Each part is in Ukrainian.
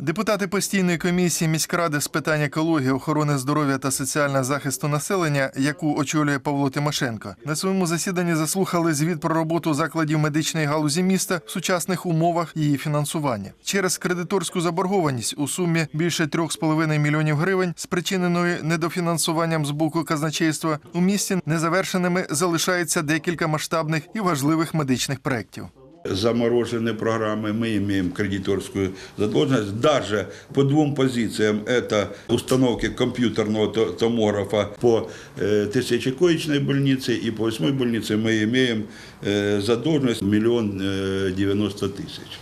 Депутати постійної комісії міськради з питань екології, охорони здоров'я та соціального захисту населення, яку очолює Павло Тимошенко, на своєму засіданні заслухали звіт про роботу закладів медичної галузі міста в сучасних умовах її фінансування. Через кредиторську заборгованість у сумі більше 3,5 мільйонів гривень, спричиненої недофінансуванням з боку казначейства, у місті незавершеними залишається декілька масштабних і важливих медичних проєктів. заморожены программы, мы имеем кредиторскую задолженность. Даже по двум позициям, это установки компьютерного то- томографа по э, тысячекоечной больнице и по восьмой больнице мы имеем э, задолженность миллион э, девяносто тысяч.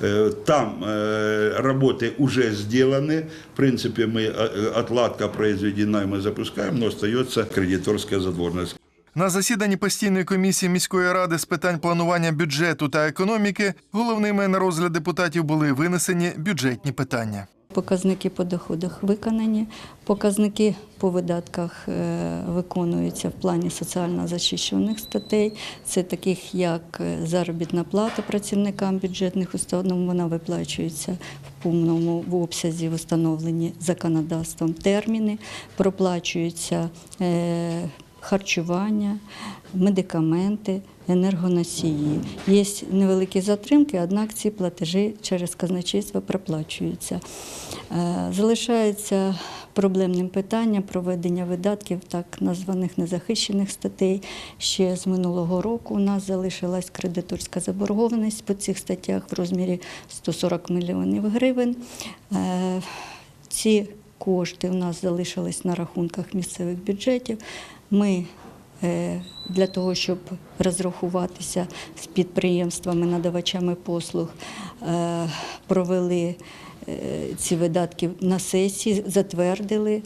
Э, Там э, работы уже сделаны. В принципе, мы, э, отладка произведена, и мы запускаем, но остается кредиторская задолженность. На засіданні постійної комісії міської ради з питань планування бюджету та економіки головними на розгляд депутатів були винесені бюджетні питання. Показники по доходах виконані, показники по видатках е, виконуються в плані соціально захищених статей. Це таких як е, заробітна плата працівникам бюджетних установ. Вона виплачується в повному в обсязі, встановлені законодавством терміни, проплачуються е, харчування, медикаменти, енергоносії. Є невеликі затримки, однак ці платежі через казначейство проплачуються. Е, Залишається проблемним питання проведення видатків так названих незахищених статей. Ще з минулого року у нас залишилась кредиторська заборгованість по цих статтях в розмірі 140 мільйонів гривень. Е, Ці кошти у нас залишились на рахунках місцевих бюджетів. Ми е, для того, щоб розрахуватися з підприємствами, надавачами послуг, е, провели е, ці видатки на сесії, затвердили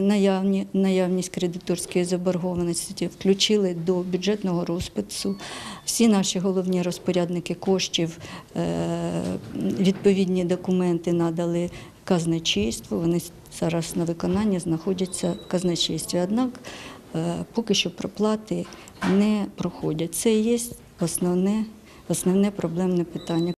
наявні, наявність кредиторської заборгованості, включили до бюджетного розпису. Всі наші головні розпорядники коштів відповідні документи надали казначейству. Вони зараз на виконанні знаходяться в казначействі. Однак поки що проплати не проходять. Це є основне, основне проблемне питання.